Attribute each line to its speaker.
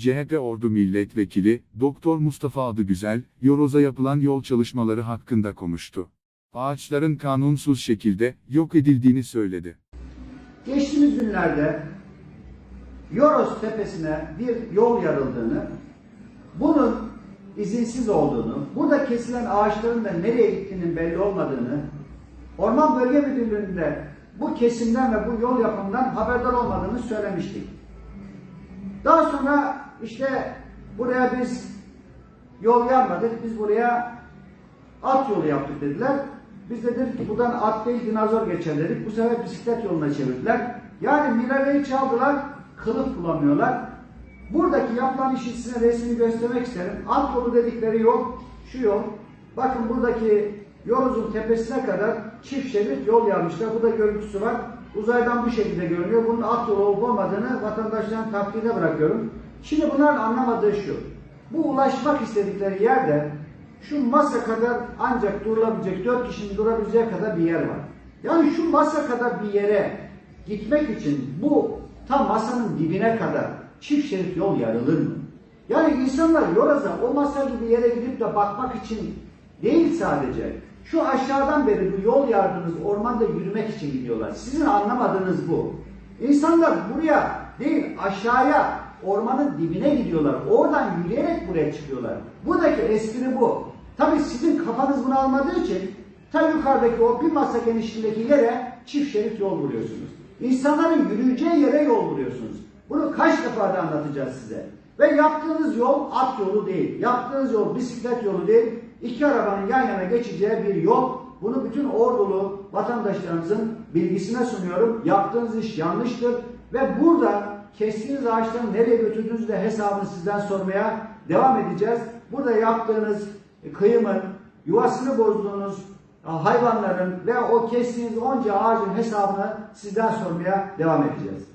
Speaker 1: CHP Ordu Milletvekili, Doktor Mustafa Adıgüzel, Yoroz'a yapılan yol çalışmaları hakkında konuştu. Ağaçların kanunsuz şekilde yok edildiğini söyledi.
Speaker 2: Geçtiğimiz günlerde Yoros tepesine bir yol yarıldığını, bunun izinsiz olduğunu, burada kesilen ağaçların da nereye gittiğinin belli olmadığını, Orman Bölge Müdürlüğü'nde bu kesimden ve bu yol yapımından haberdar olmadığını söylemiştik. Daha sonra işte buraya biz yol yapmadık, biz buraya at yolu yaptık dediler. Biz de dedik ki buradan at değil dinozor geçer dedik. Bu sefer bisiklet yoluna çevirdiler. Yani minareyi çaldılar, kılıf bulamıyorlar. Buradaki yapılan işi size resmini göstermek isterim. At yolu dedikleri yol, şu yol. Bakın buradaki Yoruz'un tepesine kadar çift şerit yol yapmışlar. Burada görüntüsü var. Uzaydan bu şekilde görünüyor. Bunun yolu olup olmadığını vatandaşların takdirine bırakıyorum. Şimdi bunların anlamadığı şu. Bu ulaşmak istedikleri yerde şu masa kadar ancak durulabilecek, dört kişinin durabileceği kadar bir yer var. Yani şu masa kadar bir yere gitmek için bu tam masanın dibine kadar çift şerit yol yarılır mı? Yani insanlar Yoraz'a o masa gibi yere gidip de bakmak için değil sadece. Şu aşağıdan beri bu yol yardınız ormanda yürümek için gidiyorlar. Sizin anlamadığınız bu. İnsanlar buraya değil aşağıya ormanın dibine gidiyorlar. Oradan yürüyerek buraya çıkıyorlar. Buradaki espri bu. Tabii sizin kafanız bunu almadığı için ta yukarıdaki o bir masa genişliğindeki yere çift şerit yol vuruyorsunuz. İnsanların yürüyeceği yere yol vuruyorsunuz. Bunu kaç defa da anlatacağız size. Ve yaptığınız yol at yolu değil. Yaptığınız yol bisiklet yolu değil. İki arabanın yan yana geçeceği bir yol. Bunu bütün ordulu vatandaşlarımızın bilgisine sunuyorum. Yaptığınız iş yanlıştır. Ve burada kestiğiniz ağaçları nereye götürdüğünüzü de hesabını sizden sormaya devam edeceğiz. Burada yaptığınız kıyımın, yuvasını bozduğunuz hayvanların ve o kestiğiniz onca ağacın hesabını sizden sormaya devam edeceğiz.